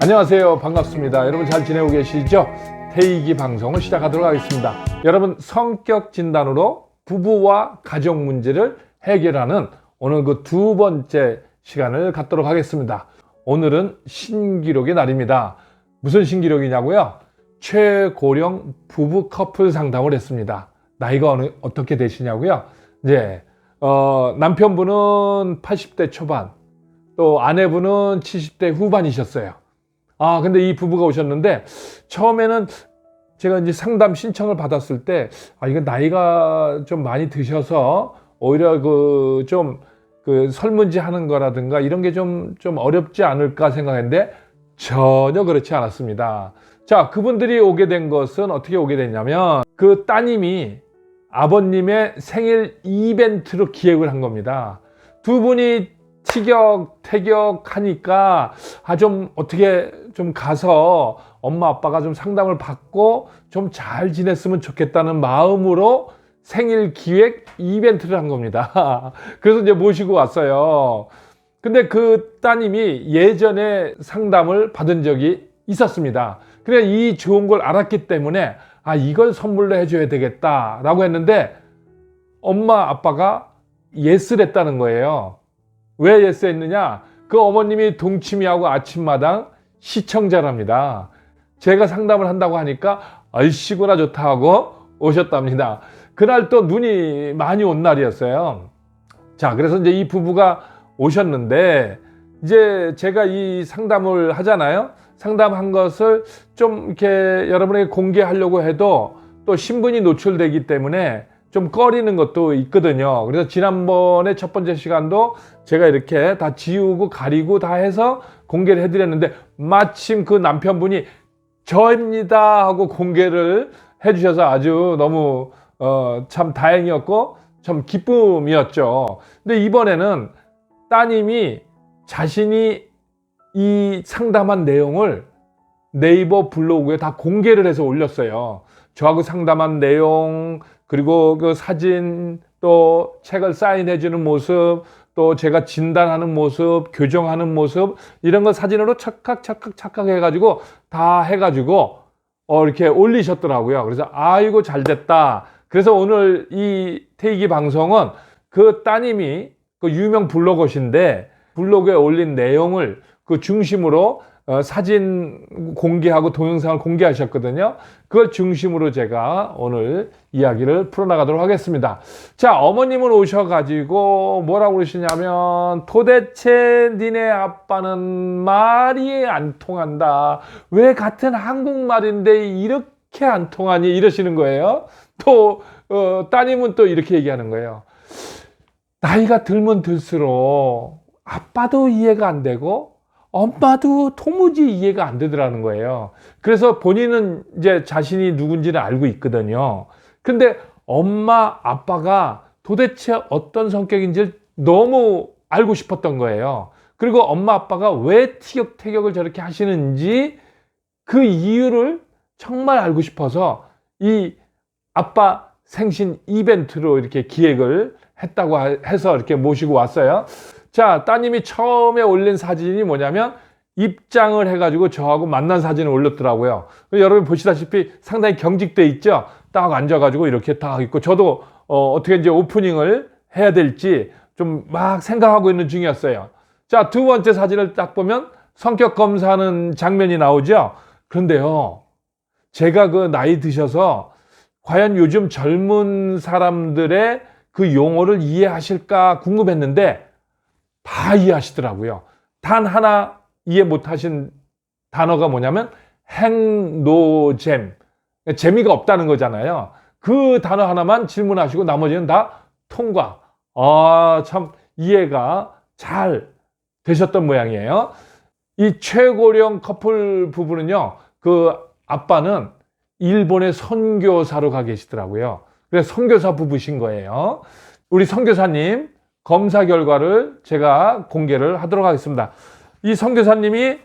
안녕하세요. 반갑습니다. 여러분 잘 지내고 계시죠? 태이기 방송을 시작하도록 하겠습니다. 여러분 성격 진단으로 부부와 가정 문제를 해결하는 오늘 그 두 번째 시간을 갖도록 하겠습니다. 오늘은 신기록의 날입니다. 무슨 신기록이냐고요? 최고령 부부 커플 상담을 했습니다. 나이가 어느, 어떻게 되시냐고요? 이제 어, 남편분은 80대 초반, 또 아내분은 70대 후반이셨어요. 아, 근데 이 부부가 오셨는데 처음에는 제가 이제 상담 신청을 받았을 때 아, 이거 나이가 좀 많이 드셔서 오히려 그 좀 그 설문지 하는 거라든가 이런 게 좀 좀 어렵지 않을까 생각했는데 전혀 그렇지 않았습니다. 자, 그분들이 오게 된 것은 어떻게 오게 됐냐면 그 따님이 아버님의 생일 이벤트로 기획을 한 겁니다. 두 분이 티격 태격 하니까 아 좀 어떻게 좀 가서 엄마 아빠가 좀 상담을 받고 좀 잘 지냈으면 좋겠다는 마음으로 생일 기획 이벤트를 한 겁니다. 그래서 이제 모시고 왔어요. 근데 그 따님이 예전에 상담을 받은 적이 있었습니다. 그래 이 좋은 걸 알았기 때문에 아 이걸 선물로 해줘야 되겠다라고 했는데 엄마 아빠가 예스를 했다는 거예요. 왜 예스 했느냐? 그 어머님이 동치미하고 아침마당 시청자랍니다. 제가 상담을 한다고 하니까 얼씨구나 좋다 하고 오셨답니다. 그날 또 눈이 많이 온 날이었어요. 자, 그래서 이제 이 부부가 오셨는데 이제 제가 이 상담을 하잖아요. 상담한 것을 좀 이렇게 여러분에게 공개하려고 해도 또 신분이 노출되기 때문에 좀 꺼리는 것도 있거든요. 그래서 지난번에 첫 번째 시간도 제가 이렇게 다 지우고 가리고 다 해서 공개를 해드렸는데 마침 그 남편분이 저입니다 하고 공개를 해주셔서 아주 너무 어, 참 다행이었고 참 기쁨이었죠. 근데 이번에는 따님이 자신이 이 상담한 내용을 네이버 블로그에 다 공개를 해서 올렸어요. 저하고 상담한 내용, 그리고 그 사진, 또 책을 사인해주는 모습, 또 제가 진단하는 모습, 교정하는 모습, 이런 거 사진으로 착각, 착각, 착각 해가지고 다 해가지고, 어, 이렇게 올리셨더라고요. 그래서, 아이고, 잘 됐다. 그래서 오늘 이 태기 방송은 그 따님이 그 유명 블로거신데, 블로그에 올린 내용을 그 중심으로 어, 사진 공개하고 동영상을 공개하셨거든요. 그걸 중심으로 제가 오늘 이야기를 풀어나가도록 하겠습니다. 자, 어머님은 오셔가지고 뭐라고 그러시냐면 도대체 니네 아빠는 말이 안 통한다. 왜 같은 한국말인데 이렇게 안 통하니? 이러시는 거예요. 또, 어, 따님은 또 이렇게 얘기하는 거예요. 나이가 들면 들수록 아빠도 이해가 안 되고 엄마도 도무지 이해가 안 되더라는 거예요. 그래서 본인은 이제 자신이 누군지는 알고 있거든요. 근데 엄마, 아빠가 도대체 어떤 성격인지 너무 알고 싶었던 거예요. 그리고 엄마, 아빠가 왜 티격태격을 저렇게 하시는지 그 이유를 정말 알고 싶어서 이 아빠 생신 이벤트로 이렇게 기획을 했다고 해서 이렇게 모시고 왔어요. 자, 따님이 처음에 올린 사진이 뭐냐면 입장을 해가지고 저하고 만난 사진을 올렸더라고요. 여러분 보시다시피 상당히 경직돼 있죠? 딱 앉아가지고 이렇게 딱 있고 저도 어, 어떻게 이제 오프닝을 해야 될지 좀 막 생각하고 있는 중이었어요. 자, 두 번째 사진을 딱 보면 성격 검사하는 장면이 나오죠? 그런데요, 제가 그 나이 드셔서 과연 요즘 젊은 사람들의 그 용어를 이해하실까 궁금했는데 다 이해하시더라고요. 단 하나 이해 못하신 단어가 뭐냐면 행노잼. 재미가 없다는 거잖아요. 그 단어 하나만 질문하시고 나머지는 다 통과. 아, 참 이해가 잘 되셨던 모양이에요. 이 최고령 커플 부부는요, 그 아빠는 일본의 선교사로 가 계시더라고요. 그래서 선교사 부부신 거예요. 우리 선교사님, 검사 결과를 제가 공개를 하도록 하겠습니다. 이 선교사님이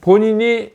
본인이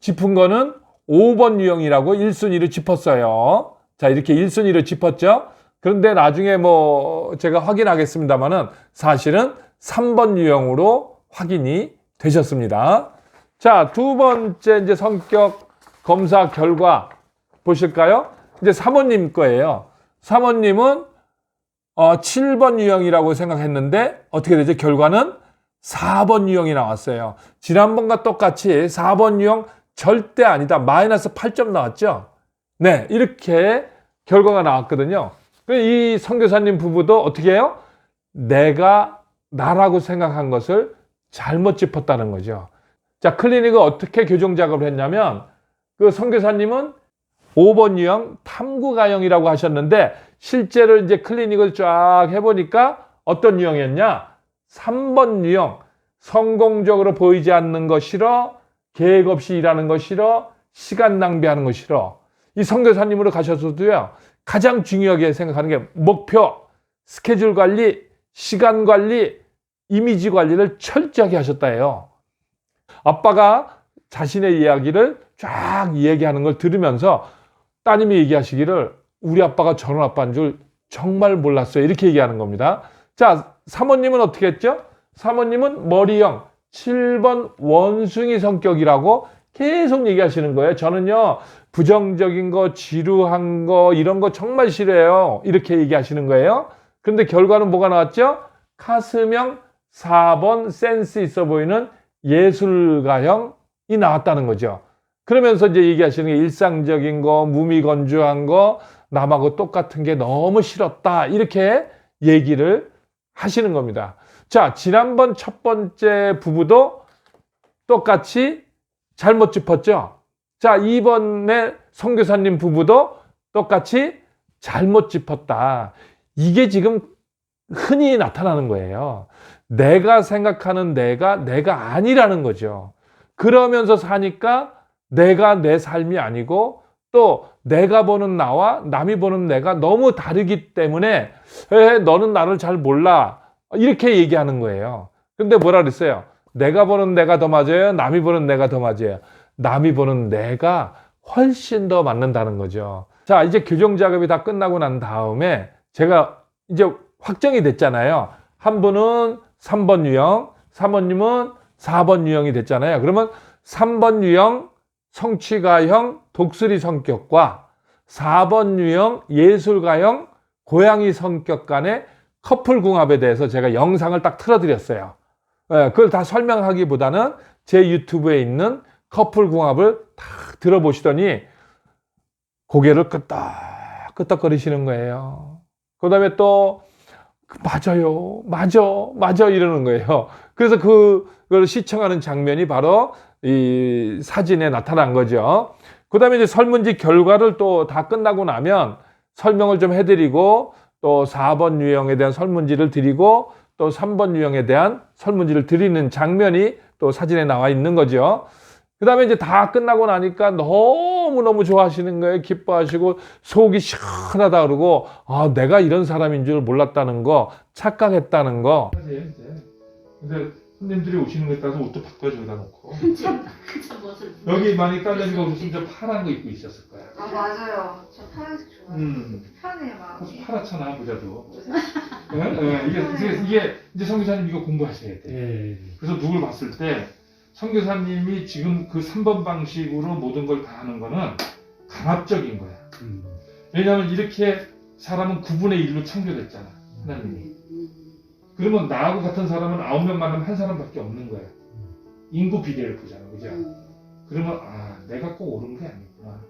짚은 거는 5번 유형이라고 1순위를 짚었어요. 자, 이렇게 1순위를 짚었죠. 그런데 나중에 뭐 제가 확인하겠습니다만은 사실은 3번 유형으로 확인이 되셨습니다. 자, 두 번째 이제 성격 검사 결과 보실까요? 이제 사모님 거예요. 사모님은 어, 7번 유형이라고 생각했는데 어떻게 되죠? 결과는 4번 유형이 나왔어요. 지난번과 똑같이 4번 유형 절대 아니다. 마이너스 8점 나왔죠? 네, 이렇게 결과가 나왔거든요. 이 선교사님 부부도 어떻게 해요? 내가 나라고 생각한 것을 잘못 짚었다는 거죠. 자, 클리닉을 어떻게 교정 작업을 했냐면 그 선교사님은 5번 유형 탐구 가형이라고 하셨는데 실제로 이제 클리닉을 쫙 해보니까 어떤 유형이었냐? 3번 유형. 성공적으로 보이지 않는 거 싫어? 계획 없이 일하는 거 싫어? 시간 낭비하는 거 싫어? 이 선교사님으로 가셔서도요 가장 중요하게 생각하는 게 목표 스케줄 관리 시간 관리 이미지 관리를 철저하게 하셨다 해요. 아빠가 자신의 이야기를 쫙 얘기하는 걸 들으면서 따님이 얘기하시기를 우리 아빠가 저런 아빠인 줄 정말 몰랐어요. 이렇게 얘기하는 겁니다. 자, 사모님은 어떻게 했죠? 사모님은 머리형 7번 원숭이 성격이라고 계속 얘기하시는 거예요. 저는요, 부정적인 거, 지루한 거, 이런 거 정말 싫어해요. 이렇게 얘기하시는 거예요. 그런데 결과는 뭐가 나왔죠? 카스명 4번 센스 있어 보이는 예술가형이 나왔다는 거죠. 그러면서 이제 얘기하시는 게 일상적인 거, 무미건조한 거, 남하고 똑같은 게 너무 싫었다. 이렇게 얘기를 하시는 겁니다. 자, 지난번 첫 번째 부부도 똑같이 잘못 짚었죠? 자, 이번에 성교사님 부부도 똑같이 잘못 짚었다. 이게 지금 흔히 나타나는 거예요. 내가 생각하는 내가 내가 아니라는 거죠. 그러면서 사니까 내가 내 삶이 아니고 또 내가 보는 나와 남이 보는 내가 너무 다르기 때문에 에, 너는 나를 잘 몰라 이렇게 얘기하는 거예요. 근데 뭐라 그랬어요? 내가 보는 내가 더 맞아요? 남이 보는 내가 더 맞아요? 남이 보는 내가 훨씬 더 맞는다는 거죠. 자, 이제 교정 작업이 다 끝나고 난 다음에 제가 이제 확정이 됐잖아요. 한 분은 3번 유형, 사모님은 4번 유형이 됐잖아요. 그러면 3번 유형 성취가형 독수리 성격과 4번 유형 예술가형 고양이 성격 간의 커플 궁합에 대해서 제가 영상을 딱 틀어드렸어요. 예, 그걸 다 설명하기보다는 제 유튜브에 있는 커플 궁합을 딱 들어보시더니 고개를 끄덕 끄덕거리시는 거예요. 그 다음에 또 맞아요, 맞아, 맞아 이러는 거예요. 그래서 그걸 시청하는 장면이 바로 이 사진에 나타난 거죠. 그 다음에 이제 설문지 결과를 또 다 끝나고 나면 설명을 좀 해드리고 또 4번 유형에 대한 설문지를 드리고 또 3번 유형에 대한 설문지를 드리는 장면이 또 사진에 나와 있는 거죠. 그 다음에 이제 다 끝나고 나니까 너무너무 좋아하시는 거예요. 기뻐하시고 속이 시원하다 그러고 아, 내가 이런 사람인 줄 몰랐다는 거, 착각했다는 거. 이제. 근데 손님들이 오시는 거에 따라서 옷도 바꿔줘다 놓고. 그쵸 멋을 여기 거 없으면 저 파란 거 입고 있었을 거야. 아 맞아요 저 파란색 좋아해요 음. 편해요 그래서 마음이 파랗잖아, 모자도. 예? 예, 이게, 이게, 이게 이제 성교사님 이거 공부하셔야 돼. 예. 그래서 누굴 봤을 때 성교사님이 지금 그 3번 방식으로 모든 걸 다 하는 거는 강압적인 거야. 음. 왜냐하면 이렇게 사람은 9분의 1로 창조됐잖아. 하나님이. 그러면 나하고 같은 사람은 9명 만나면 한 사람밖에 없는 거야. 인구 비례를 보잖아. 그죠? 그러면 아 내가 꼭 옳은 게 아니구나.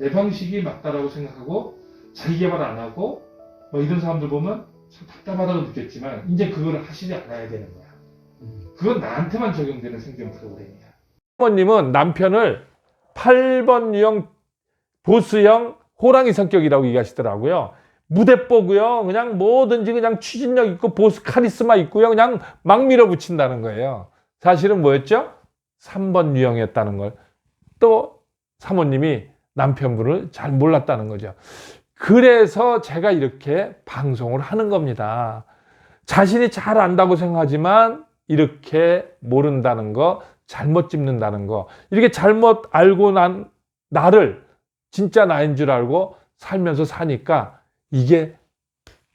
내 방식이 맞다라고 생각하고 자기 개발 안 하고 뭐 이런 사람들 보면 참 답답하다고 느꼈지만 이제 그걸 하시지 않아야 되는 거야. 음. 그건 나한테만 적용되는 생존 프로그램이야. 사모님은 남편을 8번 유형 보스형 호랑이 성격이라고 얘기하시더라고요. 무대 보고요. 그냥 뭐든지 그냥 추진력 있고 보스 카리스마 있고요. 그냥 막 밀어붙인다는 거예요. 사실은 뭐였죠? 3번 유형이었다는 걸. 또 사모님이 남편분을 잘 몰랐다는 거죠. 그래서 제가 이렇게 방송을 하는 겁니다. 자신이 잘 안다고 생각하지만 이렇게 모른다는 거, 잘못 짚는다는 거, 이렇게 잘못 알고 난 나를 진짜 나인 줄 알고 살면서 사니까 이게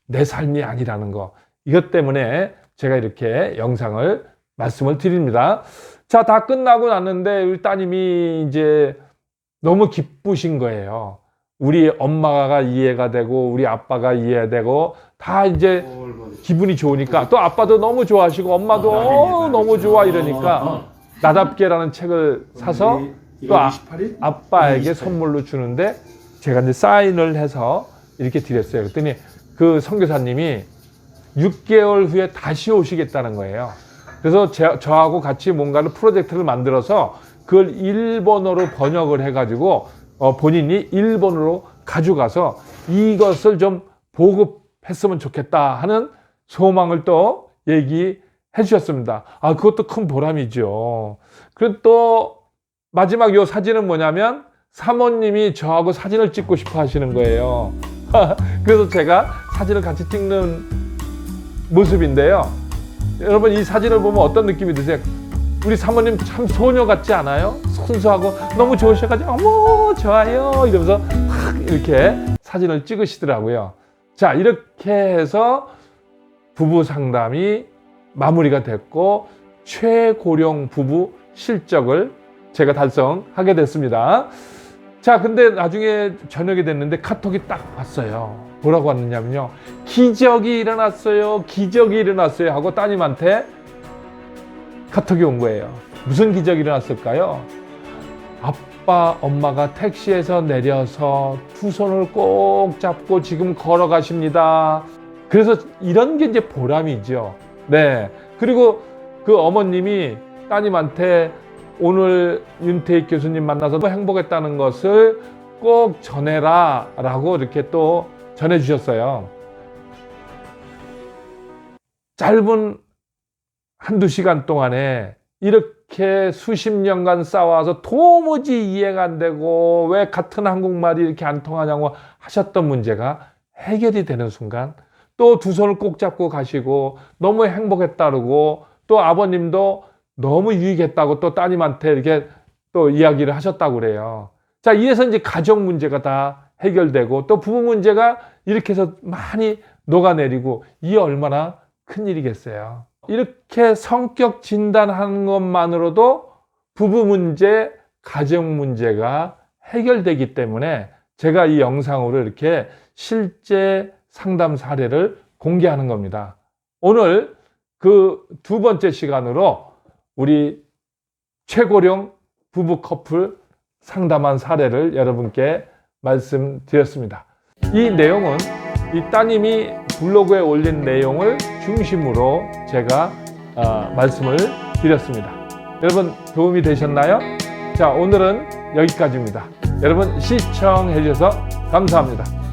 내 삶이 아니라는 거. 이것 때문에 제가 이렇게 영상을 말씀을 드립니다. 자, 다 끝나고 났는데 우리 따님이 이제 너무 기쁘신 거예요. 우리 엄마가 이해가 되고 우리 아빠가 이해되고 다 이제 기분이 좋으니까 또 아빠도 너무 좋아하시고 엄마도 어, 너무 좋아 이러니까 나답게라는 책을 사서 또 아, 아빠에게 선물로 주는데 제가 이제 사인을 해서 이렇게 드렸어요. 그랬더니 그 선교사님이 6개월 후에 다시 오시겠다는 거예요. 그래서 제- 저하고 같이 뭔가를 프로젝트를 만들어서 그걸 일본어로 번역을 해가지고 어, 본인이 일본으로 가져가서 이것을 좀 보급했으면 좋겠다 하는 소망을 또 얘기해 주셨습니다. 아, 그것도 큰 보람이죠. 그리고 또 마지막 요 사진은 뭐냐면 사모님이 저하고 사진을 찍고 싶어 하시는 거예요. 그래서 제가 사진을 같이 찍는 모습인데요. 여러분 이 사진을 보면 어떤 느낌이 드세요? 우리 사모님 참 소녀 같지 않아요? 순수하고 너무 좋으셔가지고 어머 좋아요 이러면서 확 이렇게 사진을 찍으시더라고요. 자 이렇게 해서 부부 상담이 마무리가 됐고 최고령 부부 실적을 제가 달성하게 됐습니다. 자, 근데 나중에 저녁이 됐는데 카톡이 딱 왔어요. 뭐라고 왔느냐면요. 기적이 일어났어요. 기적이 일어났어요. 하고 따님한테 카톡이 온 거예요. 무슨 기적이 일어났을까요? 아빠, 엄마가 택시에서 내려서 두 손을 꼭 잡고 지금 걸어가십니다. 그래서 이런 게 이제 보람이죠. 네. 그리고 그 어머님이 따님한테 오늘 윤태익 교수님 만나서 행복했다는 것을 꼭 전해라 라고 이렇게 또 전해주셨어요. 짧은 한두 시간 동안에 이렇게 수십 년간 싸워서 도무지 이해가 안 되고 왜 같은 한국말이 이렇게 안 통하냐고 하셨던 문제가 해결이 되는 순간 또 두 손을 꼭 잡고 가시고 너무 행복했다고 또 아버님도 너무 유익했다고 또 따님한테 이렇게 또 이야기를 하셨다고 그래요. 자, 이래서 이제 가정 문제가 다 해결되고 또 부부 문제가 이렇게 해서 많이 녹아내리고 이게 얼마나 큰 일이겠어요. 이렇게 성격 진단하는 것만으로도 부부 문제, 가정 문제가 해결되기 때문에 제가 이 영상으로 이렇게 실제 상담 사례를 공개하는 겁니다. 오늘 그 두 번째 시간으로 우리 최고령 부부 커플 상담한 사례를 여러분께 말씀드렸습니다. 이 내용은 이 따님이 블로그에 올린 내용을 중심으로 제가 어, 말씀을 드렸습니다. 여러분 도움이 되셨나요? 자, 오늘은 여기까지입니다. 여러분 시청해 주셔서 감사합니다.